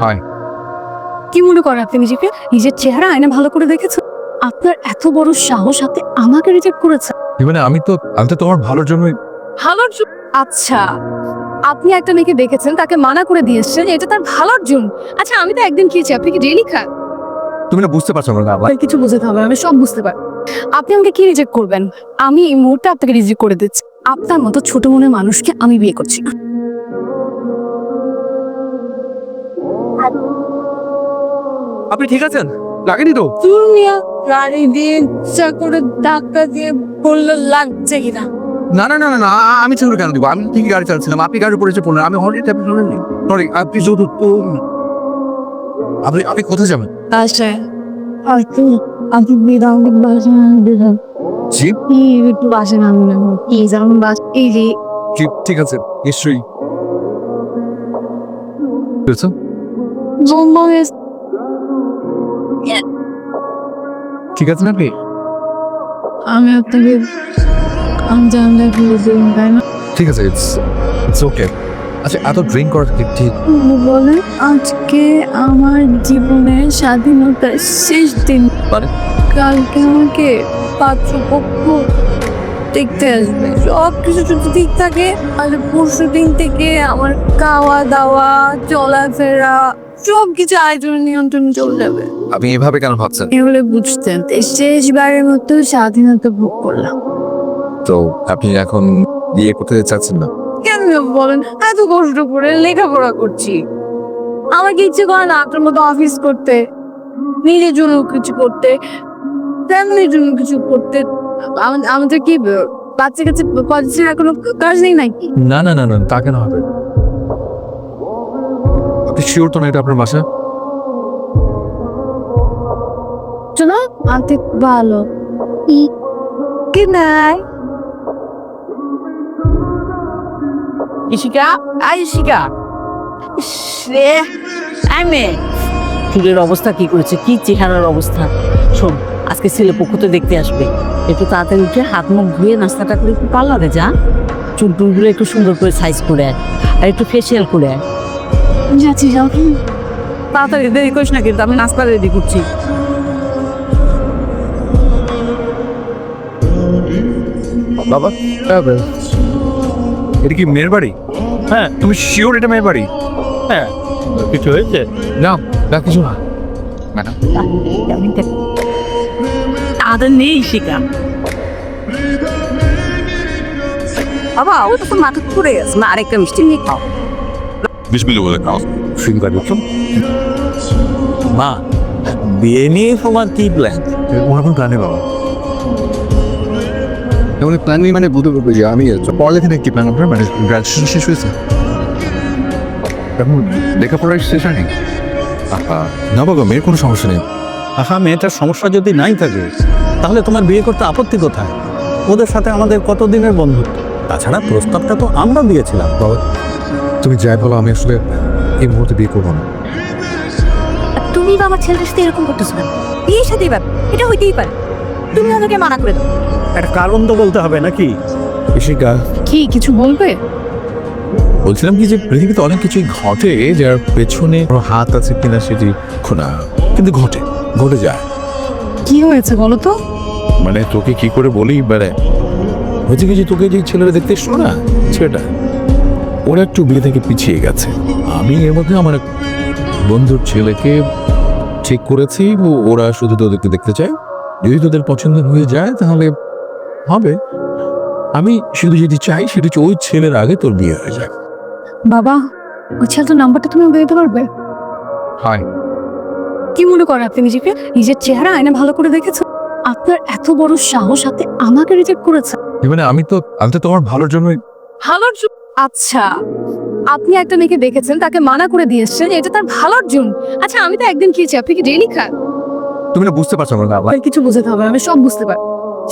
হয়। কি মনে করেন আপনি নিজেকে নিজের চেহারা আয়না ভালো করে দেখেছেন আপনার এত বড় সাহস হাতে আমাকে রিজেক্ট করেছে মানে আমি তো আমি তো তোমার ভালোর জন্যই ভালোর জন্য? আচ্ছা আপনি একটা মেয়েকে দেখেছেন তাকে মানা করে দিয়ে এসছেন এটা তার ভালোর জন্য। আচ্ছা আমি তো একদিন খেয়েছি আপনি কি ডেলি খান? তুমি না বুঝতে পারছ না বাবা কিছু বুঝতে হবে আমি সব বুঝতে পারি আপনি আমাকে কি রিজেক্ট করবেন? আমি এই মুহূর্তে আপনাকে রিজেক্ট করে দিচ্ছি। আপনার মতো ছোট মনের মানুষকে আমি বিয়ে করছি না। আপনি ঠিক আছেন? লাগেনি তো? দুনিয়া গাড়ি দিয়ে ইচ্ছা করে ধাক্কা দিয়ে বললে লাগছে কিনা না? না না না না আমি ছেলে কেন দিব? আমি ঠিকই গাড়ি চালাচ্ছিলাম। আপনি গাড়ি পড়েছে পড়লেন। আমি অলরেডি আপনি শুনেননি সরি আপনি শুধু আপনি আপনি কোথায় যাবেন? হয়তো আপনি বিধানকে বাসায়। বিধান জি একটু বাসায় নামুন না প্লিজ আমার বাস এই যে ঠিক আছে নিশ্চয়ই। বুঝছ? জন্ম ঠিক আছে না আপনি আমি আপনাকে আমি জানলে ভুলে দিন তাই না? ঠিক আছে ইটস ইটস ওকে আচ্ছা এত ড্রিঙ্ক করার কি ঠিক? বলে আজকে আমার জীবনের স্বাধীনতার শেষ দিন। মানে? কালকে আমাকে পাত্রপক্ষ দেখতে আসবে। সব কিছু যদি ঠিক থাকে তাহলে পরশু দিন থেকে আমার খাওয়া দাওয়া চলাফেরা সব কিছু আয়োজনের নিয়ন্ত্রণ চলে যাবে। আপনি এভাবে কেন ভাবছেন? এগুলো বুঝতেন। শেষবারের মতো স্বাধীনতা ভোগ করলাম। তো আপনি এখন বিয়ে করতে চাচ্ছেন না? কেন বলেন? এত কষ্ট করে লেখাপড়া করছি। আমার কি ইচ্ছে করে না আপনার মতো অফিস করতে নিজের জন্য কিছু করতে ফ্যামিলির জন্য কিছু করতে। আম- আমাদের কি বাচ্চা কাছে বাচ্চার কোনো কাজ নেই নাকি? না না না না তা কেন হবে? আপনি শিওর তো না এটা আপনার বাসা? আন্টি ভালো। কি নাই ইশিকা আই ইশিকা রে আমি চুলের অবস্থা কি করেছে? কি চেহারার অবস্থা? শোন আজকে ছেলে পক্ষ তো দেখতে আসবে। একটু তাড়াতাড়ি উঠে হাত মুখ ধুয়ে নাস্তাটা করে একটু পার্লারে যা। চুল টুলগুলো একটু সুন্দর করে সাইজ করে আয়। আর একটু ফেসিয়াল করে আয়। যাচ্ছি যাও। তাড়াতাড়ি দেরি করিস না কিন্তু আমি নাস্তা রেডি করছি। বাবা? এটা কি মেয়ের বাড়ি? হ্যাঁ তুমি শিওর এটা মেয়ের বাড়ি? হ্যাঁ। কিছু হয়েছে? না না কিছু না ম্যাডাম। তাদের নেই শিকা বাবা ও তো মাথা ঘুরে গেছে। না আরেকটা মিষ্টি নিয়ে খাও। বিসমিল্লাহ বলে খাও ফিঙ্গার দিচ্ছ মা বিয়ে নিয়ে তোমার কি প্ল্যান ওরা কোনো প্ল্যানে বাবা। যেমন প্ল্যান নেই মানে বলতে পারব যে আমি পড়ালেখানে কি প্ল্যান আপনার মানে গ্রাজুয়েশন শেষ হয়েছে? এখন লেখাপড়ার শেষ হয়নি? না বাবা মেয়ের কোনো সমস্যা নেই। আহা মেয়েটার সমস্যা যদি নাই থাকে তাহলে তোমার বিয়ে করতে আপত্তি কোথায়? ওদের সাথে আমাদের কতদিনের বন্ধুত্ব? তাছাড়া প্রস্তাবটা তো আমরা দিয়েছিলাম। বাবা তুমি যাই বলো আমি আসলে এই মুহূর্তে বিয়ে করব না। তুমি বা আমার ছেলের সাথে এরকম করতেছো কেন? বিয়ের সাথে এবার? এটা হইতেই পারে। তুমি আমাকে মানা করে দাও। একটা কারণ তো বলতে হবে নাকি? ইশিকা কি কিছু বলবে? বলছিলাম কি যে পৃথিবীতে অনেক কিছুই ঘটে যার পেছনে হাত আছে কিনা সেটি খোনা কিন্তু ঘটে ঘটে যায়। কি হয়েছে বলো তো? মানে তোকে কি করে বলি? মানে হয়েছে কি যে তোকে যে ছেলেরা দেখতে এসছো না ছেলেটা? ওরা একটু বিয়ে থেকে পিছিয়ে গেছে। আমি এর মধ্যে আমার এক বন্ধুর ছেলেকে ঠিক করেছি ও- ওরা শুধু তোদেরকে দেখতে চায়। যদি তোদের পছন্দ হয়ে যায় তাহলে হবে। আমি শুধু যদি চাই সেটা হচ্ছে ওই ছেলের আগে তোর বিয়ে হয়ে যায়। বাবা ওই ছেলেটার নাম্বারটা তুমি আমাকে দিতে পারবে? হয় কি মনে করেন আপনি নিজেকে? নিজের চেহারা আয়না ভালো করে দেখেছেন আপনার এত বড় সাহস হাতে আমাকে রিজেক্ট করেছে মানে আমি তো আমি তো তোমার ভালোর জন্যই ভালোর জন্য আচ্ছা আপনি একটা মেয়েকে দেখেছেন তাকে মানা করে দিয়ে এসছেন এটা তার ভালোর জন্য। আচ্ছা আমি তো একদিন খেয়েছি আপনি কি ডেলি খান? তুমি না বুঝতে পারছ না বাবা আপনার কিছু বুঝতে হবে আমি সব বুঝতে পারি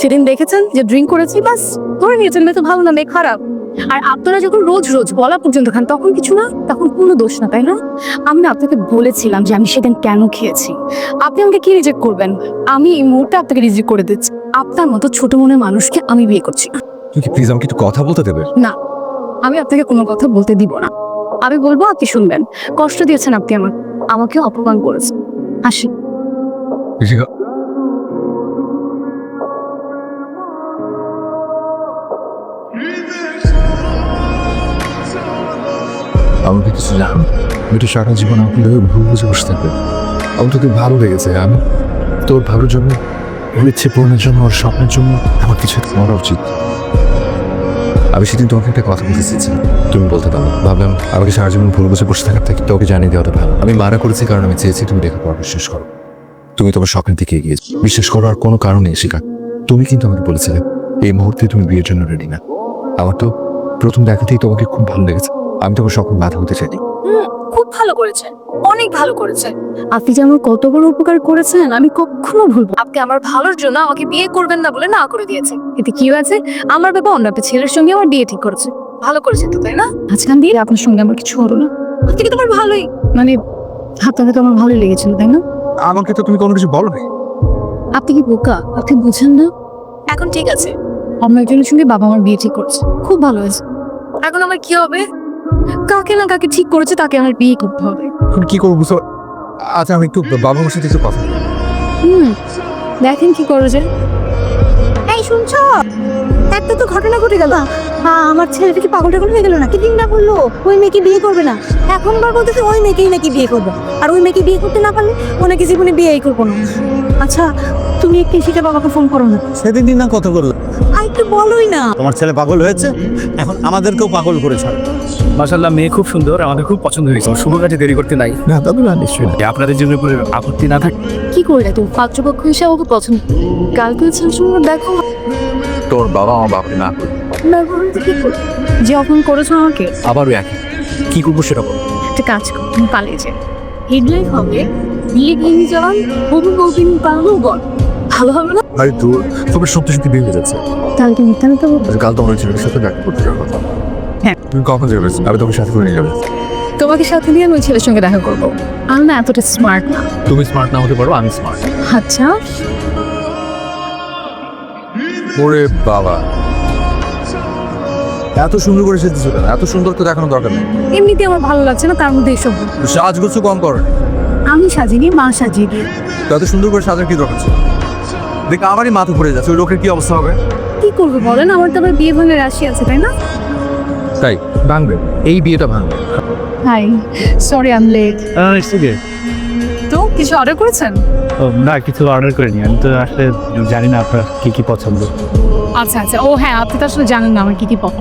সেদিন দেখেছেন যে ড্রিঙ্ক করেছি বাস ধরে নিয়েছেন মেয়ে তো ভালো না মেয়ে খারাপ। আর আপনারা যখন রোজ রোজ বলা পর্যন্ত খান তখন কিছু না তখন কোনো দোষ না তাই না? আমি না আপনাকে বলেছিলাম যে আমি সেদিন কেন খেয়েছি। আপনি আমাকে কি রিজেক্ট করবেন? আমি এই মুহূর্তে আপনাকে রিজেক্ট করে দিচ্ছি। আপনার মতো ছোট মনের মানুষকে আমি বিয়ে করছি না। তুমি কি প্লিজ আমাকে একটু কথা বলতে দেবে? না। আমি আপনাকে কোনো কথা বলতে দিব না। আমি বলব, আপনি শুনবেন। কষ্ট দিয়েছেন আপনি আমার। আমাকে অপমান করেছেন। আসি। আমাকে কিছু জান? একটু সারা জীবন আমাকে ভুল বুঝে বসে থাকবে। আমার তোকে ভালো লেগেছে। আমি তোর ভালোর জন্য ওর ইচ্ছে পূরণের জন্য, ওর স্বপ্নের জন্য আমার কিছু করা উচিত। আমি সেদিন তোমাকে একটা কথা বলতে চেয়েছি। তুমি বলতে পারো। ভাবলাম আমাকে সারা জীবন ভুল বসে বসে থাকার থেকে তোকে জানিয়ে দেওয়াটা ভালো। আমি মারা করেছি কারণ আমি চেয়েছি তুমি লেখাপড়া বিশ্বাস করো। তুমি তোমার স্বপ্নের দিকে এগিয়ে বিশ্বাস করো, আর কোনো কারণে শিকার তুমি কিন্তু আমাকে বলেছিলে, এই মুহূর্তে তুমি বিয়ের জন্য রেডি না। আমার তো প্রথম দেখাতেই তোমাকে খুব ভালো লেগেছে। আমি তোমার স্বপ্ন বাধা হতে চাইনি। খুব ভালো করেছেন অনেক ভালো করেছেন আপনি যে আমার কত বড় উপকার করেছেন আমি কখনো ভুলবো আপনি আমার ভালোর জন্য আমাকে বিয়ে করবেন না বলে না করে দিয়েছে এতে কি হয়েছে? আমার বাবা অন্য একটা ছেলের সঙ্গে আমার বিয়ে ঠিক করেছে। ভালো করেছে তো তাই না? আজকাল দিয়ে আপনার সঙ্গে আমার কিছু হলো না। আপনি কি তোমার ভালোই। মানে আপনাকে তো আমার ভালোই লেগেছিল তাই না? আমাকে তো তুমি কোনো কিছু বলো না। আপনি কি বোকা? আপনি বুঝেন না। এখন ঠিক আছে। অন্য একজনের সঙ্গে বাবা আমার বিয়ে ঠিক করছে। খুব ভালো হয়েছে। এখন আমার কি হবে? কাকে না কাকে ঠিক করেছে তাকে আমার বিয়ে করতে হবে। এখন কি করব বুঝতে আচ্ছা আমি একটু বাবা মার সাথে একটু কথা। হুম দেখেন কি করে যে এই শুনছ? একটা তো ঘটনা ঘটে গেল। আমার ছেলেটা কি পাগল টাগল হয়ে গেল না দিন না বলল। ওই মেয়েকে বিয়ে করবে না। এখন বার বলতেছে ওই মেয়েকেই নাকি বিয়ে করবে। আর ওই মেয়েকে বিয়ে করতে না পারলে ও নাকি জীবনে বিয়েই করব না। আচ্ছা তুমি একটু সেটা বাবাকে ফোন করো না। সেদিন দিন না কথা বলল। আর একটু বলোই না। তোমার ছেলে পাগল হয়েছে? এখন আমাদেরকেও পাগল করে ছাড়ে। মাসাল্লাহ মেয়ে খুব সুন্দর আমাদের খুব পছন্দ হয়েছে। শুভ কাজে দেরি করতে নাই। না দাদু না নিশ্চয়ই না। আপনাদের জন্য কোনো আপত্তি না থাকে কি করলে তুমি? পাত্রপক্ষ হিসেবে ওকে পছন্দ কালকে ছেলের দেখো তোর বাবা আমার বাবাকে না? যে অপমান করেছ আমাকে? আবারও একই। কি করব সেটা বলো। একটা কাজ কর তুমি পালিয়ে যাও। হেডলাইন হবে বিয়ে গিয়ে যাওয়ান বহু বহুদিন পালানো বল। ভালো হবে না? ভাই তোর তোমার সত্যি সত্যি বিয়ে হয়ে যাচ্ছে। তুমি মিথ্যা মিথ্যা আচ্ছা, কাল তোমার ছেলের সাথে দেখা করতে যাওয়ার কথা। তুমি কখন যাবে আমি তোমাকে সাথে করে নিয়ে যাবে। তোমাকে সাথে নিয়ে আমি ওই ছেলের সঙ্গে দেখা করব। আমি না এতটা স্মার্ট না। তুমি স্মার্ট না হতে পারো আমি স্মার্ট আচ্ছা। ওরে বাবা। এত সুন্দর করে সেজেছো কেন? এত সুন্দর তো দেখানো দরকার নেই। এমনিতে আমার ভালো লাগছে না তার মধ্যে এসব। সাজগোজ কম করো। আমি সাজিনি মা সাজিয়ে দিয়ে এত সুন্দর করে সাজার কি দরকার ছিল? দেখ আমারই মাথা পড়ে যাচ্ছে। ওই লোকের কি অবস্থা হবে? কি করবে বলেন? আমার তো আবার বিয়ে ভাঙের রাশি আছে তাই না? তাই? ভাঙবে। এই বিয়েটা ভাঙবে। হাই সরি আম লেট ঠিক তো কিছু অর্ডার করেছেন? না কিছু অর্ডার করিনি। আমি তো আসলে জানি না আপনার কি কি পছন্দ। আচ্ছা আচ্ছা। ও হ্যাঁ আপনি তো আসলে জানেন না আমার কি কি পপ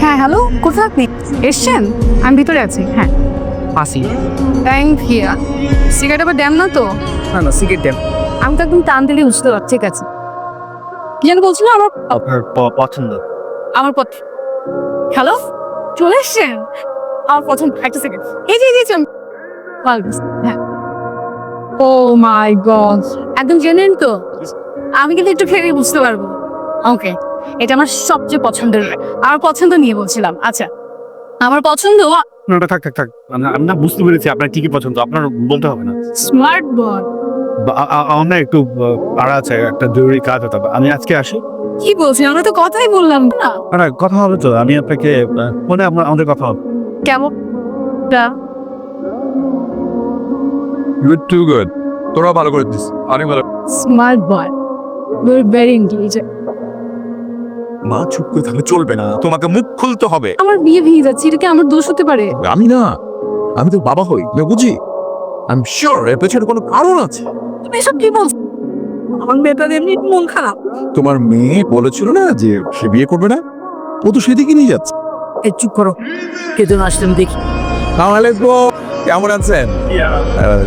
হ্যাঁ হ্যালো কোথায় আপনি? এসছেন? আমি ভিতরে আছি হ্যাঁ। আসি থ্যাংক ইউ সিগারেট আবার দেন না তো? না না সিগারেট দেন। আমি তো একদম টান দিলে বুঝতে পারছি ঠিক আছে। কি যেন বলছিল আমার আপনার প- পছন্দ। আমার পথ হ্যালো চলে এসছেন? আমার পছন্দ একটা সেকেন্ড এই যে এই যে হ্যাঁ। ও মাই গড একদম জেনেন তো? আমি কিন্তু একটু খেলে বুঝতে পারব। ওকে এটা আমার সবচেয়ে পছন্দের আমার পছন্দ নিয়ে বলছিলাম। আচ্ছা আমার পছন্দ না থাক থাক থাক। আমি- না বুঝতে পেরেছি আপনার কি কি পছন্দ। আপনার বলতে হবে না। স্মার্ট বয় বা- আ- আ- আমার একটু পাড়া আছে একটা জরুরি কাজ হতে আমি আজকে আসি। কি বলছি আমরা তো কথাই বললাম না। না, কথা হবে তো। আমি আপনাকে ফোনে আমরা- আমাদের কথা হবে। কেমন? গুড টু গুড তোরা ভালো করে দিস। অনেক ভালো smart boy you very intelligent মা চুপ করে থাকলে চলবে না। তোমাকে মুখ খুলতে হবে। আমার বিয়ে ভেঙে যাচ্ছে এটা কি আমার দোষ হতে পারে? আমি না। আমি তো বাবা হই আমি বুঝি। আমি শিওর এর পেছনে কোনো কারণ আছে। তুমি এসব কি বলছো? আমার মেয়েটার এমনি মন খারাপ। তোমার মেয়ে বলেছিল না যে সে বিয়ে করবে না? ও তো সেদিকে নিয়ে যাচ্ছে। এই চুপ করো। কে যেন আসলে আমি দেখি। তাহলে তো কেমন আছেন?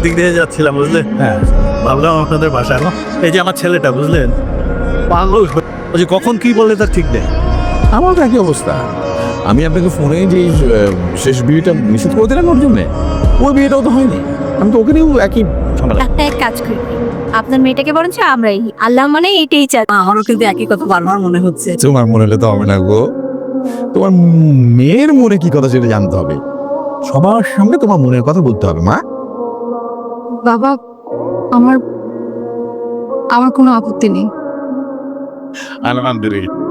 দিক দিয়ে যাচ্ছিলাম বুঝলে? হ্যাঁ। ভাবলাম আপনাদের বাসায়। এই যে আমার ছেলেটা বুঝলেন? পাগল ও যে কখন কি বলে তার ঠিক নেই। আমার একই অবস্থা। আমি আপনাকে ফোনে যে শেষ বিয়েটা নিষেধ করে দিলাম ওর জন্য ওই বিয়েটাও তো হয়নি। আমি তো ওকে নিয়েও একই একটা এক কাজ করি। আপনার মেয়েটাকে বরঞ্চ আমরাই। আল্লাহ মানে এটাই চাই আমারও কিন্তু একই কথা বারবার মনে হচ্ছে। তোমার মনে হলে তো হবে না গো। তোমার মেয়ের মনে কি কথা সেটা জানতে হবে। সবার সামনে তোমার মনের কথা বলতে হবে মা। বাবা আমার আমার কোনো আপত্তি নেই। আলহামদুলিল্লাহ।